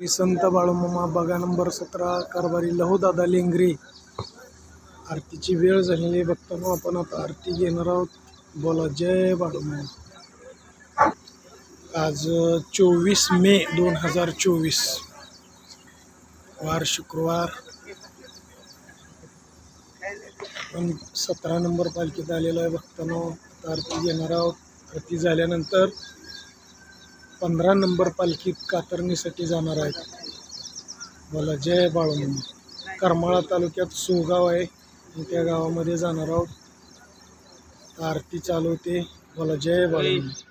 श्री संत बाळूमामा बघा नंबर सतरा कारभारी लहूदादा लेंगरे. आरतीची वेळ झालेली आहे बघताना आपण आता आरती घेणार आहोत. बोला जय बाळूमामा. आज चोवीस मे दोन हजार चोवीस. वार शुक्रवार. पण सतरा नंबर पालखीत आलेलो आहे बघताना. आता आरती घेणार आहोत. आरती झाल्यानंतर पंधरा नंबर पालखी कातरणीसाठी जाणार आहेत. बोला जय बाळूमामा. करमाळा तालुक्यात सोगाव आहे. आणि त्या गावामध्ये जाणार आहोत. आरती चालवते बोला जय बाळूमामा.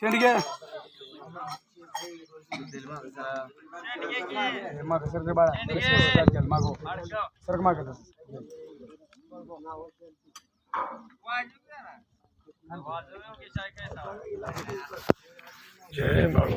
शेंडगे माग सर बाळा मागो सर माग जय बाळू.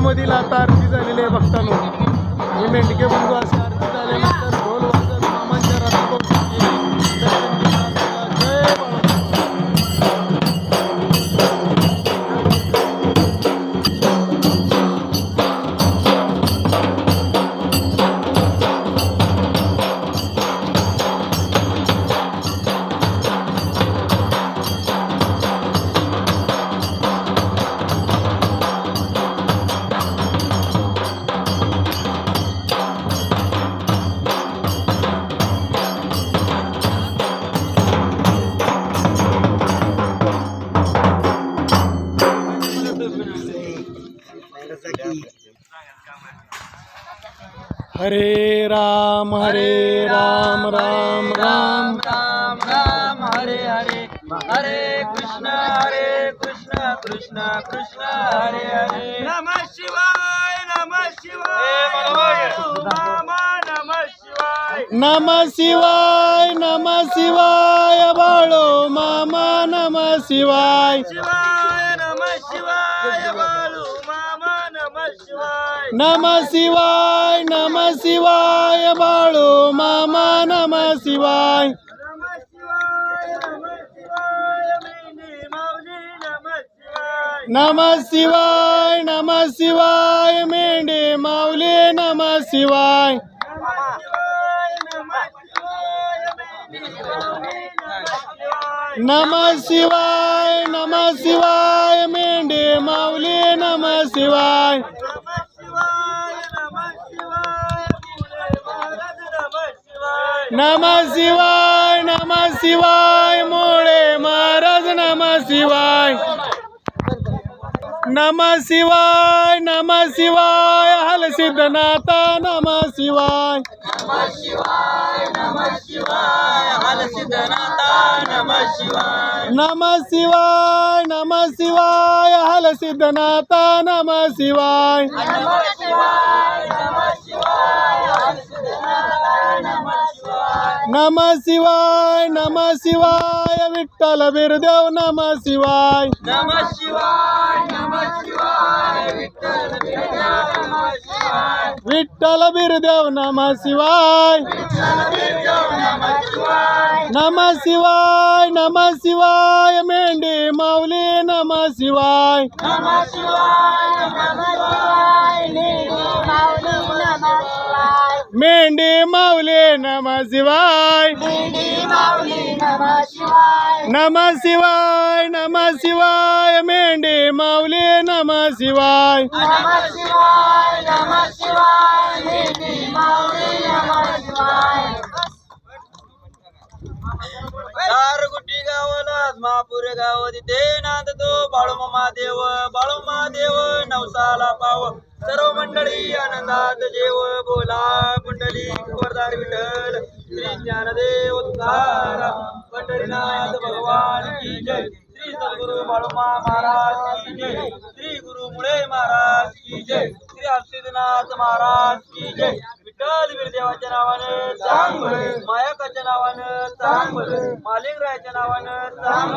मधील आता आरती झालेली आहे भक्तांनो हे मेंढके बंधू अशी हरे राम हरे राम राम राम। राम राम हरे हरे। हरे कृष्ण हरे कृष्ण कृष्ण कृष्ण हरे हरे। नम शिवाय नम शिवाय। नम शिवाय। नम शिवाय नम शिवाय बाळो मामा नम शिवाय। शिवाय नम शिवाय शिवाय नम शिवाय नम शिवाय बाळो मामा नम शिवाय नम शिवाय नम शिवाय मेंढी माऊली नम शिवाय नम शिवाय नम शिवाय मेंढे माऊली नम नम शिवाय नम शिवाय मेंढे माऊली नम शिवाय नम शिवाय नम शिवाय मोळे महाराज नम शिवाय नम शिवाय नम शिवाय हल सिद्धनाथा नम शिवाय नम शिवाय नम शिवाय हल सिद्धनाथा नम शिवाय नम शिवाय नम शिवाय विठ्ठल बिरदेव नम शिवाय नम शिवाय नम शिवाय विठ्ठल बिरदेव नम शिवाय नम शिवाय नम शिवाय मेंढे माऊली नम शिवाय नम शिवाय नम शिवाय माऊली नम शिवाय मेंढे माऊली नम मेंढी माऊली नम शिवाय. नम शिवाय नम शिवाय मेंढी माऊली नम शिवाय. नम गुटी गावाला गाव तिथे नांदतो. बाळू देव बाळू देव नवसाला पाव. सर्व मंडळी आनंदात जेव बोला कुंडली वरदार विठ्ठल श्री ज्ञानदेव तुकाराम पंढरीनाथ भगवान की जय. श्री सद्गुरु बाळूमा महाराज की जय. श्री गुरु मुळे महाराज की जय. श्री अक्षितनाथ महाराज की जय. विठ्ठल देवाच्या नावानं चांग मायाकाच्या नावानं चांग मालिंगरायाच्या नावानं चांग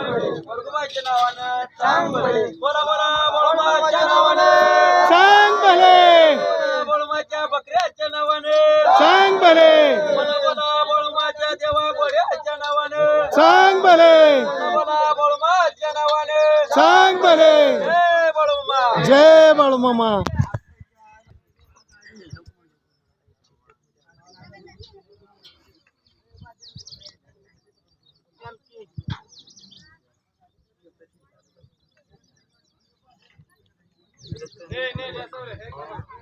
मरगुबाईच्या नावानं चांग बोला बोला बळमाच्या नावानं. चांग बळमाच्या बकऱ्याच्या नावानं. चांग बोला बोला बळमाच्या देवा गोड्याच्या नावानं. चांग बोला बळमाच्या नावानं. चांग जय बळमामा よろしくお願いします。